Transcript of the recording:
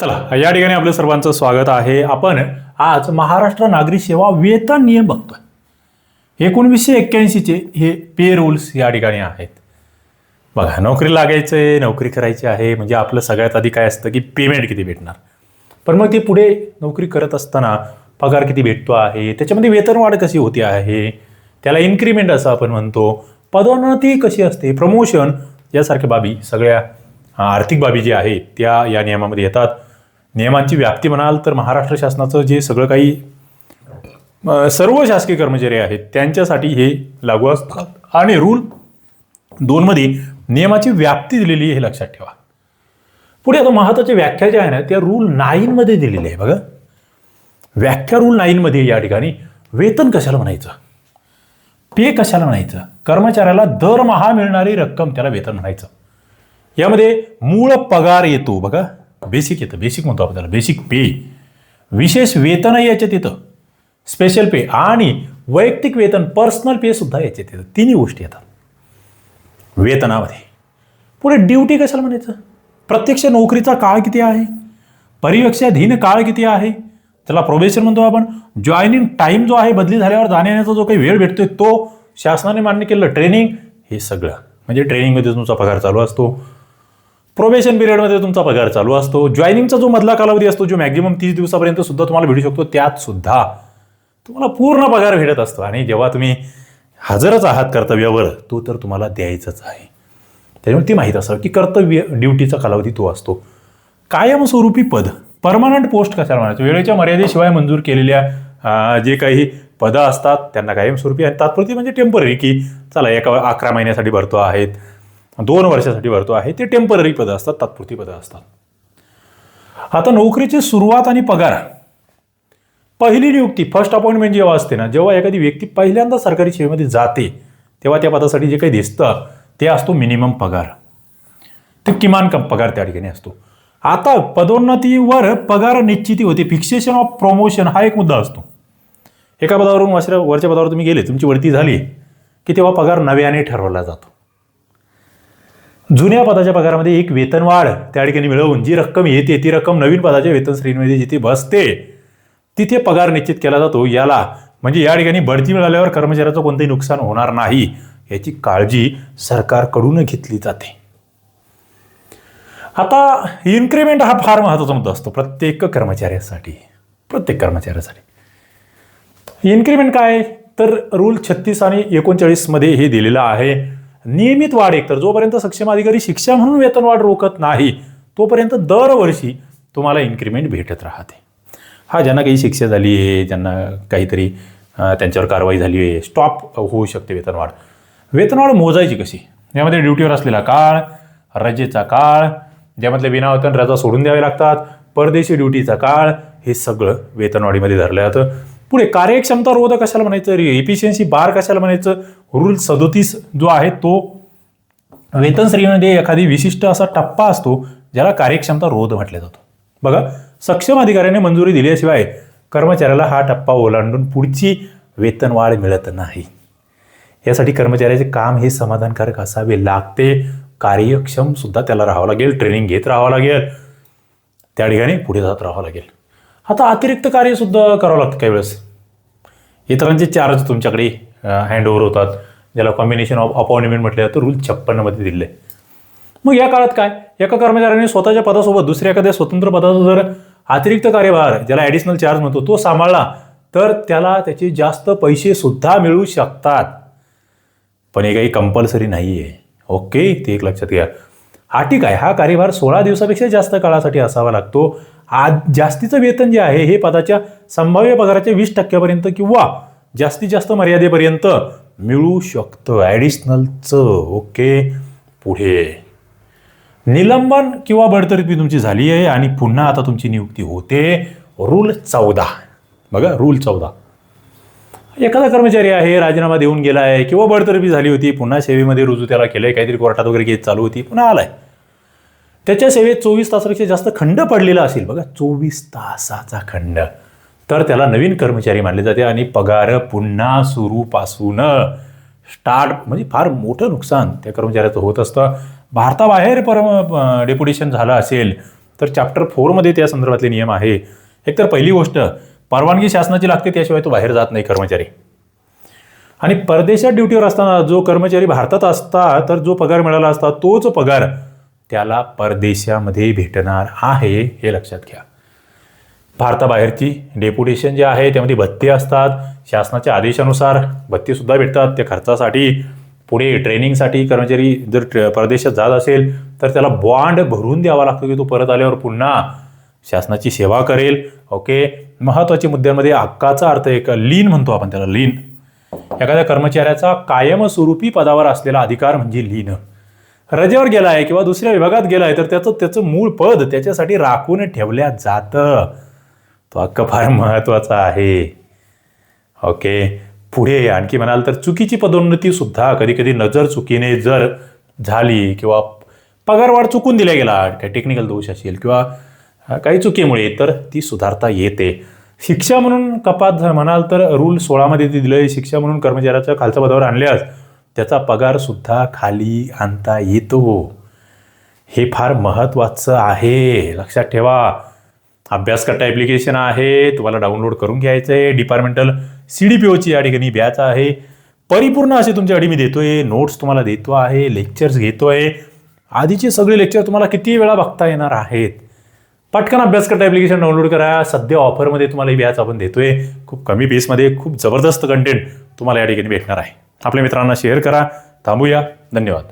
चला या ठिकाणी आपलं सर्वांचं स्वागत आहे. आपण आज महाराष्ट्र नागरी सेवा वेतन नियम बघतोय. एकोणवीसशे एक्क्याऐंशीचे हे पे रूल्स या ठिकाणी आहेत. बघा नोकरी लागायचं आहे नोकरी करायची आहे म्हणजे आपलं सगळ्यात आधी काय असतं की पेमेंट किती भेटणार. पण मग ते पुढे नोकरी करत असताना पगार किती भेटतो आहे त्याच्यामध्ये वेतनवाढ कशी होती आहे त्याला इन्क्रीमेंट असं आपण म्हणतो. पदोन्नती कशी असते प्रमोशन यासारख्या बाबी सगळ्या आर्थिक बाबी ज्या आहेत त्या या नियमामध्ये येतात. नियमांची व्याप्ती म्हणाल तर महाराष्ट्र शासनाचं जे सगळं काही सर्व शासकीय कर्मचारी आहेत त्यांच्यासाठी हे लागू असतात. आणि रूल दोनमध्ये नियमाची व्याप्ती दिलेली आहे हे लक्षात ठेवा. पुढे आता महत्वाची व्याख्या ज्या आहे ना त्या रूल नाईनमध्ये दिलेली आहे बघा. व्याख्या रूल नाईनमध्ये या ठिकाणी वेतन कशाला म्हणायचं? पे कशाला म्हणायचं? कर्मचाऱ्याला दरमहा मिळणारी रक्कम त्याला वेतन म्हणायचं. यामध्ये मूळ पगार येतो बघा. बेसिक येतं बेसिक म्हणतो आपण त्याला बेसिक पे विशेष वेतनही याच्यात येतं. स्पेशल पे आणि वैयक्तिक वेतन पर्सनल पे सुद्धा याच्यात येतं. तिन्ही गोष्टी येतात. वेतनामध्ये. पुढे ड्युटी कशाला म्हणायचं? प्रत्यक्ष नोकरीचा काळ किती आहे? परिवेक्षाधीन काळ किती आहे? त्याला प्रोबेशन म्हणतो आपण. जॉईनिंग टाईम जो आहे बदली झाल्यावर जाण्याचा जो काही वेळ भेटतोय तो शासनाने मान्य केलेलं ट्रेनिंग हे सगळं. म्हणजे ट्रेनिंगमध्ये तुमचा पगार चालू असतो. प्रोबेशन पिरियडमध्ये तुमचा पगार चालू असतो. जॉईनिंगचा जो मधला कालावधी असतो जो मॅक्झिमम तीस दिवसापर्यंत सुद्धा तुम्हाला भेटू शकतो त्यात सुद्धा तुम्हाला पूर्ण पगार भेटत असतो. आणि जेव्हा तुम्ही हजरच आहात कर्तव्यावर तो तर तुम्हाला द्यायचाच आहे. त्याच्यामुळे ती माहीत असावं की कर्तव्य ड्युटीचा कालावधी तो असतो. कायमस्वरूपी पद परमनंट पोस्ट कशाला म्हणायचं? वेळेच्या मर्यादेशिवाय मंजूर केलेल्या जे काही पदं असतात त्यांना कायमस्वरूपी आणि तात्पुरती म्हणजे टेंपररी की चला एका अकरा महिन्यासाठी भरतो आहेत. दोन वर्षासाठी भरतो आहे. ते टेंपररी पदं असतात तात्पुरती पदं असतात. आता नोकरीची सुरुवात आणि पगार. पहिली नियुक्ती फर्स्ट अपॉइंटमेंट जेव्हा असते ना जेव्हा एखादी व्यक्ती पहिल्यांदा सरकारी सेवेमध्ये जाते तेव्हा त्या पदासाठी जे काही दिसतं ते असतो मिनिमम पगार. ते किमान कम पगार त्या ठिकाणी असतो. आता पदोन्नतीवर पगार निश्चिती होते. फिक्सेशन ऑफ प्रमोशन हा एक मुद्दा असतो. एका पदावरून वरच्या वरच्या पदावर तुम्ही गेले तुमची वरती झाली की तेव्हा पगार नव्याने ठरवला जातो. जुन्या पदाच्या पगारामध्ये एक वेतनवाढ त्या ठिकाणी मिळवून जी रक्कम येते ती रक्कम नवीन पदाच्या वेतन श्रेणीमध्ये जिथे बसते तिथे पगार निश्चित केला जातो. याला म्हणजे या ठिकाणी बढती मिळाल्यावर कर्मचाऱ्याचं कोणतंही नुकसान होणार नाही याची काळजी सरकारकडून घेतली जाते. आता इन्क्रीमेंट हा फार महत्त्वाचा मुद्दा असतो. प्रत्येक कर्मचाऱ्यासाठी प्रत्येक कर्मचाऱ्यासाठी. इन्क्रीमेंट काय? तर रूल छत्तीस आणि एकोणचाळीसमध्ये हे दिलेलं आहे. नियमित वाढ एकतर. जोपर्यंत सक्षम अधिकारी शिक्षा म्हणून वेतनवाढ रोखत नाही तोपर्यंत दरवर्षी तुम्हाला इन्क्रीमेंट भेटत राहते. हा ज्यांना काही शिक्षा झाली आहे ज्यांना काहीतरी त्यांच्यावर कारवाई झाली आहे स्टॉप होऊ शकते वेतनवाढ वेतनवाढ मोजायची कशी? यामध्ये ड्युटीवर असलेला काळ रजेचा काळ ज्यामधले विनावेतन रजा सोडून द्यावे लागतात परदेशी ड्युटीचा काळ हे सगळं वेतनवाढीमध्ये धरलं जातं. पुढे कार्यक्षमता रोध कशाला म्हणायचं? एफिशियन्सी बार कशाला म्हणायचं? रूल सदोतीस जो आहे तो वेतन श्रेणीमध्ये एखादी विशिष्ट असा टप्पा असतो ज्याला कार्यक्षमता रोध म्हटलं जातो. बघा सक्षम अधिकाऱ्याने मंजुरी दिल्याशिवाय कर्मचाऱ्याला हा टप्पा ओलांडून पुढची वेतनवाढ मिळत नाही. यासाठी कर्मचाऱ्याचे काम हे समाधानकारक असावे लागते. कार्यक्षम सुद्धा त्याला राहावं लागेल ट्रेनिंग घेत राहावं लागेल. त्या ठिकाणी पुढे जात राहावं लागेल. आता अतिरिक्त कार्यसुद्धा करावं लागतं काही वेळेस. इतरांचे चार्ज तुमच्याकडे हँडओव्हर होतात. ज्याला कॉम्बिनेशन ऑफ अपॉइंटमेंट म्हटलं जातं रूल छप्पन्नमध्ये दिले. मग या काळात काय? एका कर्मचाऱ्याने स्वतःच्या पदासोबत दुसऱ्या एखाद्या स्वतंत्र पदाचा जर अतिरिक्त कार्यभार ज्याला ॲडिशनल चार्ज म्हणतो तो सांभाळला तर त्याला त्याचे जास्त पैसे सुद्धा मिळू शकतात. पण हे काही कंपल्सरी नाही आहे ओके ते एक लक्षात घ्या. हा ठीक आहे. हा कार्यभार सोळा दिवसापेक्षा जास्त काळासाठी असावा लागतो. आज जास्तीचं वेतन जे आहे हे पदाच्या संभाव्य पगाराच्या वीस टक्क्यापर्यंत किंवा जास्तीत जास्त मर्यादेपर्यंत मिळू शकतं. ॲडिशनलचं ओके. पुढे. निलंबन किंवा बडतर्फी तुमची झाली आहे आणि पुन्हा आता तुमची नियुक्ती होते. रूल चौदा. बघा रूल चौदा. एखादा कर्मचारी आहे राजीनामा देऊन गेला आहे किंवा बडतर्फी झाली होती पुन्हा सेवेमध्ये रुजू त्याला केलंय काहीतरी कोर्टात वगैरे केस चालू होती पुन्हा आलाय. त्याच्या सेवेत चोवीस तासापेक्षा जास्त खंड पडलेला असेल. बघा चोवीस तासाचा खंड. तर त्याला नवीन कर्मचारी मानले जाते आणि पगार पुन्हा सुरूपासून स्टार्ट म्हणजे फार मोठं नुकसान त्या कर्मचाऱ्याचं होत असतं. भारताबाहेर परम डेप्युटेशन झालं असेल तर चॅप्टर फोरमध्ये त्या संदर्भातले नियम आहे. एकतर पहिली गोष्ट परवानगी शासनाची लागते त्याशिवाय तो बाहेर जात नाही कर्मचारी. आणि परदेशात ड्युटीवर असताना जो कर्मचारी भारतात असता तर जो पगार मिळाला असता तोच पगार त्याला परदेशामध्ये भेटणार आहे हे लक्षात घ्या. भारताबाहेरची डेप्युटेशन जे आहे त्यामध्ये भत्ते असतात. शासनाच्या आदेशानुसार भत्तेसुद्धा भेटतात. त्या खर्चासाठी पुढे ट्रेनिंगसाठी कर्मचारी जर परदेशात जात असेल तर त्याला बॉन्ड भरून द्यावा लागतो की तो परत आल्यावर पुन्हा शासनाची सेवा करेल. ओके? महत्त्वाच्या मुद्द्यांमध्ये हक्काचा अर्थ एक लीन म्हणतो आपण त्याला लीन. एखाद्या कर्मचाऱ्याचा कायमस्वरूपी पदावर असलेला अधिकार म्हणजे लीन. रजेवर गेला आहे किंवा दुसऱ्या विभागात गेला आहे तर त्याचं त्याचं मूळ पद त्याच्यासाठी राखून ठेवल्या जातं. तो हक्क फार महत्त्वाचा आहे. ओके? पुढे आणखी म्हणाल तर चुकीची पदोन्नती सुद्धा कधी कधी नजर चुकीने जर झाली किंवा पगारवाढ चुकून दिल्या गेला काही टेक्निकल दोष असेल किंवा काही चुकीमुळे तर ती सुधारता येते. शिक्षा म्हणून कपात म्हणाल तर रूल सोळामध्ये ती दिलं शिक्षा म्हणून कर्मचाऱ्याच्या खालच्या पदावर आणल्यास त्याचा पगारसुद्धा खाली आणता येतो. हे फार महत्त्वाचं आहे. लक्षात ठेवा. अभ्यासकर्ता ॲप्लिकेशन आहे. तुम्हाला डाउनलोड करून घ्यायचं आहे. डिपार्टमेंटल सी डी पी ओची या ठिकाणी बॅच आहे. परिपूर्ण असे तुमच्याकडे मी देतोय. नोट्स तुम्हाला देतो आहे. लेक्चर्स घेतोय. आधीचे सगळे लेक्चर तुम्हाला किती वेळा बघता येणार आहेत? पटकन अभ्यासकर्ता ॲप्लिकेशन डाउनलोड करा. सध्या ऑफरमध्ये तुम्हाला ही बॅच आपण देतोय. खूप कमी बेसमध्ये खूप जबरदस्त कंटेंट तुम्हाला या ठिकाणी भेटणार आहे. आपल्या मित्रांना शेअर करा. थांबूया. धन्यवाद.